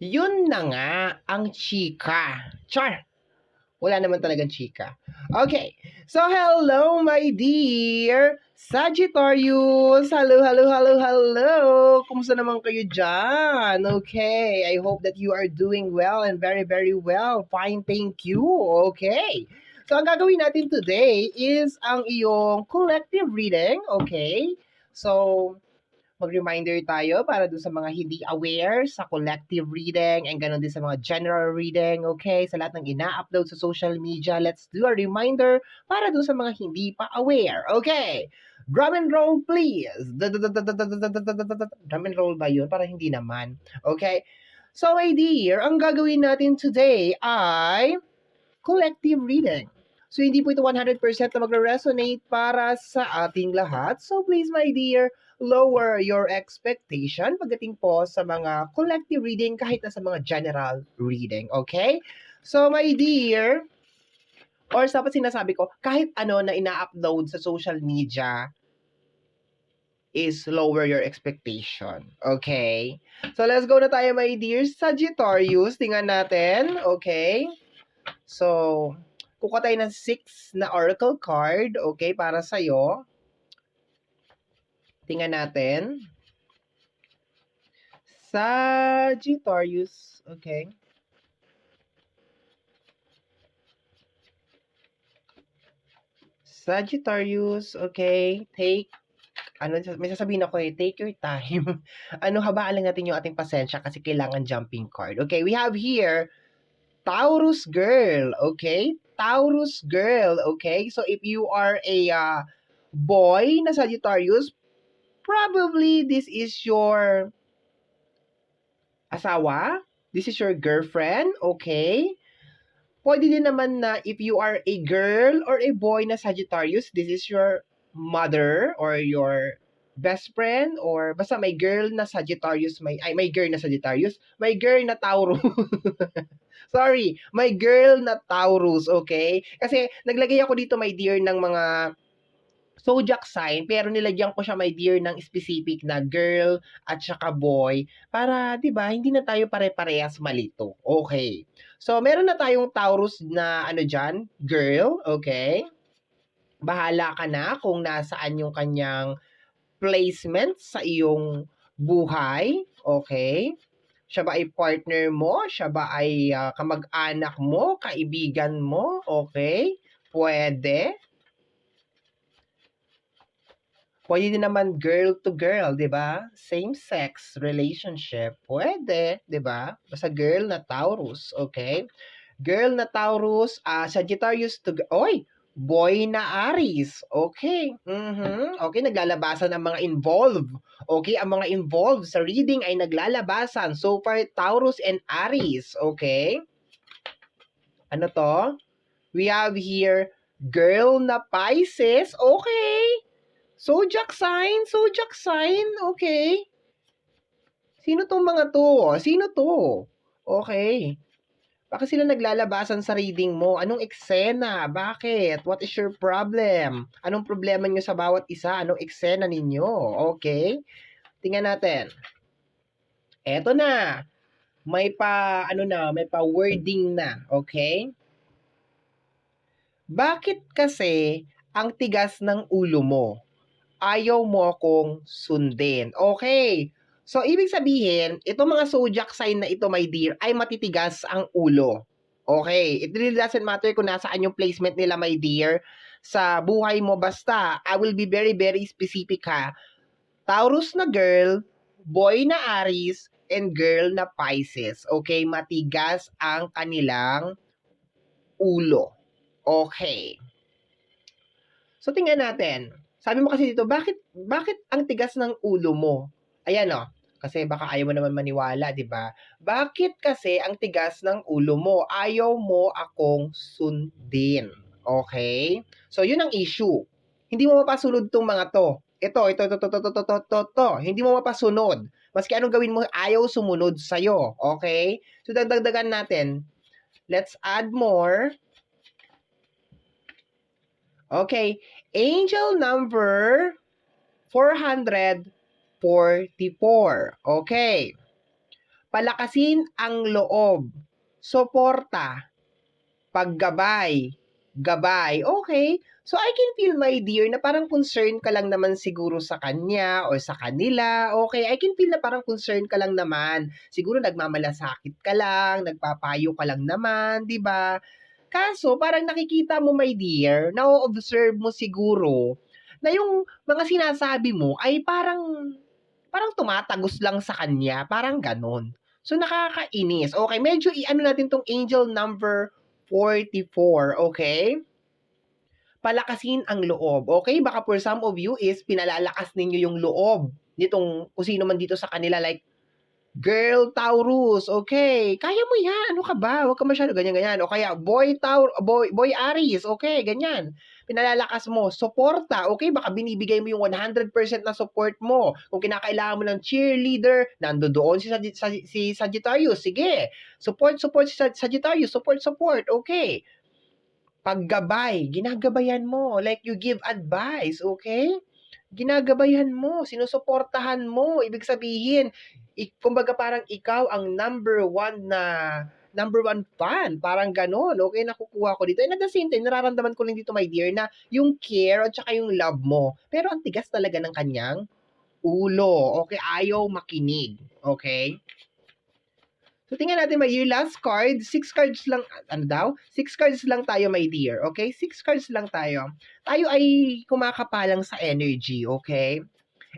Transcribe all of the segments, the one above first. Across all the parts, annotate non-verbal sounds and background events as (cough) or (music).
Yun na nga ang chika. Char! Wala naman talagang chika. Okay. So, hello, my dear Sagittarius. Hello, hello, hello, hello. Kumusta naman kayo dyan? Okay. I hope that you are doing well and very, very well. Fine, thank you. Okay. So, ang gagawin natin today is ang iyong collective reading. Okay. So, mag-reminder tayo para doon sa mga hindi aware sa collective reading and ganoon din sa mga general reading, okay? Sa lahat ng ina-upload sa social media, let's do a reminder para doon sa mga hindi pa aware, okay? Drum and roll, please. Drum and roll ba yun? Para hindi naman. Okay? So, my dear, ang gagawin natin today ay collective reading. So, hindi po ito 100% na magre-resonate para sa ating lahat. So, please, my dear, lower your expectation pagdating po sa mga collective reading kahit na sa mga general reading. Okay? So, my dear, or dapat sinasabi ko, kahit ano na ina-upload sa social media is lower your expectation. Okay? So, let's go na tayo, my dear. Sagittarius, tingnan natin. Okay? So, kukuha tayo ng 6 na oracle card, okay, para sa'yo. Tingnan natin. Sagittarius. Okay. Sagittarius. Okay. Take ano, may sasabihin ako eh, take your time. (laughs) ano, habaan lang natin yung ating pasensya kasi kailangan jumping card. Okay, we have here, Taurus girl. Okay? Taurus girl. Okay? So, if you are a uh, boy na Sagittarius, probably this is your asawa, this is your girlfriend, okay? Pwede din naman na if you are a girl or a boy na Sagittarius, this is your mother or your best friend or basta may girl na Sagittarius, may ay may girl na Sagittarius, may girl na Taurus. (laughs) Sorry, may girl na Taurus, okay? Kasi naglagay ako dito my dear ng mga zodiac sign, pero nilagyan ko siya, my dear, ng specific na girl at saka boy para, di ba, hindi na tayo pare-parehas malito. Okay. So, meron na tayong Taurus na, ano dyan, girl, okay? Bahala ka na kung nasaan yung kanyang placement sa iyong buhay, okay? Siya ba ay partner mo? Siya ba ay uh, kamag-anak mo? Kaibigan mo? Okay? Pwede. Pwede din naman girl to girl, 'di ba? Same sex relationship. Pwede, 'di ba? Basta girl na Taurus, okay? Girl na Taurus, uh, Sagittarius to Oy, boy na Aries. Okay. Mhm. Okay, naglalabasan ang mga involved. Okay, ang mga involved sa reading ay naglalabasan. So far Taurus and Aries, okay? Ano to? We have here girl na Pisces. Okay. Zodiac sign, zodiac sign, okay. Sino tong mga to? Sino to? Okay. Bakit sila naglalabasan sa reading mo? Anong eksena? Bakit? What is your problem? Anong problema nyo sa bawat isa? Anong eksena ninyo? Okay? Tingnan natin. Eto na. May pa, ano na, may pa wording na. Okay? Bakit kasi ang tigas ng ulo mo? ayaw mo akong sundin. Okay. So, ibig sabihin, itong mga zodiac sign na ito, my dear, ay matitigas ang ulo. Okay. It really doesn't matter kung nasaan yung placement nila, my dear. Sa buhay mo, basta, I will be very, very specific ha. Taurus na girl, boy na Aries, and girl na Pisces. Okay, matigas ang kanilang ulo. Okay. So, tingnan natin sabi mo kasi dito, bakit, bakit ang tigas ng ulo mo? Ayan o, oh, kasi baka ayaw mo naman maniwala, di ba? Bakit kasi ang tigas ng ulo mo? Ayaw mo akong sundin. Okay? So, yun ang issue. Hindi mo mapasunod tong mga to. Ito, ito, ito, ito, ito, ito, ito, ito, ito. Hindi mo mapasunod. Maski anong gawin mo, ayaw sumunod sa'yo. Okay? So, dagdagan natin. Let's add more. Okay. Angel number 444. Okay. palakasin ang loob, suporta, paggabay, gabay. Okay. So I can feel my dear na parang concern ka lang naman siguro sa kanya or sa kanila. Okay, I can feel na parang concern ka lang naman. Siguro nagmamalasakit ka lang, nagpapayo ka lang naman, 'di ba? Kaso parang nakikita mo my dear, na-observe mo siguro na yung mga sinasabi mo ay parang parang tumatagos lang sa kanya, parang ganon. So nakakainis. Okay, medyo i-ano natin tong angel number 44, okay? Palakasin ang loob, okay? Baka for some of you is pinalalakas ninyo yung loob nitong kung sino man dito sa kanila like Girl Taurus, okay. Kaya mo yan. Ano ka ba? Huwag ka masyado ganyan-ganyan. O kaya, boy Taur, boy, boy Aries, okay, ganyan. Pinalalakas mo. Suporta, okay. Baka binibigay mo yung 100% na support mo. Kung kinakailangan mo ng cheerleader, nando doon si, Saggi- sa- si Sagittarius. Sige. Support, support si Sag- Sagittarius. Support, support. Okay. Paggabay, ginagabayan mo. Like you give advice, okay? Ginagabayan mo, sinusuportahan mo. Ibig sabihin, ik, kumbaga parang ikaw ang number one na number one fan. Parang ganon. Okay, nakukuha ko dito. And at the same time, nararamdaman ko rin dito, my dear, na yung care at saka yung love mo. Pero ang tigas talaga ng kanyang ulo. Okay, ayaw makinig. Okay? So, tingnan natin, my dear, last card. Six cards lang, ano daw? Six cards lang tayo, my dear. Okay? Six cards lang tayo. Tayo ay kumakapalang sa energy. Okay?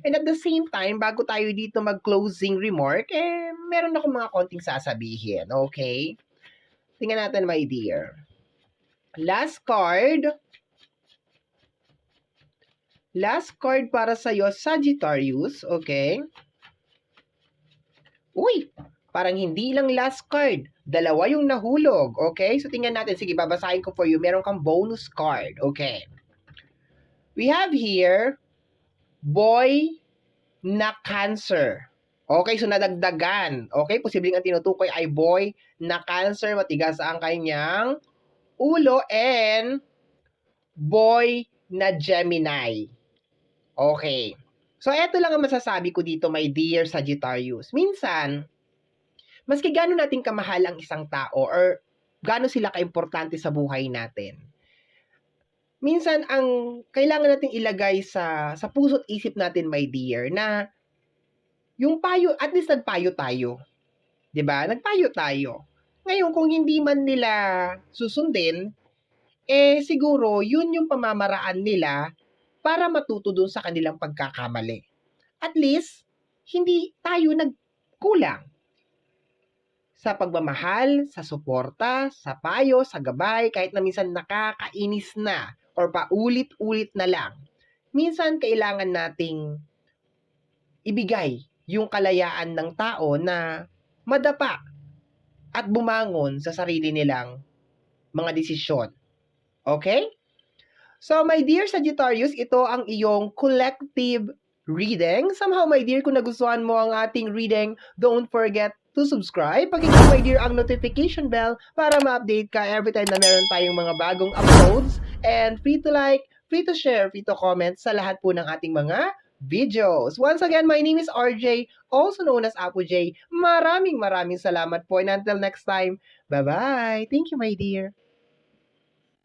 And at the same time, bago tayo dito mag-closing remark, eh, meron ako mga konting sasabihin. Okay? Tingnan natin, my dear. Last card. Last card para sa'yo, Sagittarius. Okay? Uy! Parang hindi lang last card. Dalawa yung nahulog. Okay? So, tingnan natin. Sige, babasahin ko for you. Meron kang bonus card. Okay. We have here, boy na cancer. Okay, so nadagdagan. Okay, posibleng ang tinutukoy ay boy na cancer, matigas ang kanyang ulo, and boy na Gemini. Okay. So, eto lang ang masasabi ko dito, my dear Sagittarius. Minsan, maski gano'n natin kamahal ang isang tao or gano'n sila kaimportante sa buhay natin, minsan ang kailangan nating ilagay sa sa puso't isip natin, my dear, na yung payo, at least nagpayo tayo. 'Di ba? Nagpayo tayo. Ngayon, kung hindi man nila susundin, eh siguro yun yung pamamaraan nila para matuto dun sa kanilang pagkakamali. At least, hindi tayo nagkulang sa pagmamahal, sa suporta, sa payo, sa gabay, kahit na minsan nakakainis na or paulit-ulit na lang. Minsan kailangan nating ibigay yung kalayaan ng tao na madapa at bumangon sa sarili nilang mga desisyon. Okay? So, my dear Sagittarius, ito ang iyong collective reading. Somehow, my dear, kung nagustuhan mo ang ating reading, don't forget to subscribe. Pakiclick, my dear, ang notification bell para ma-update ka every time na meron tayong mga bagong uploads. And free to like, free to share, free to comment sa lahat po ng ating mga videos. Once again, my name is RJ, also known as Apo J. Maraming maraming salamat po and until next time, bye-bye. Thank you, my dear.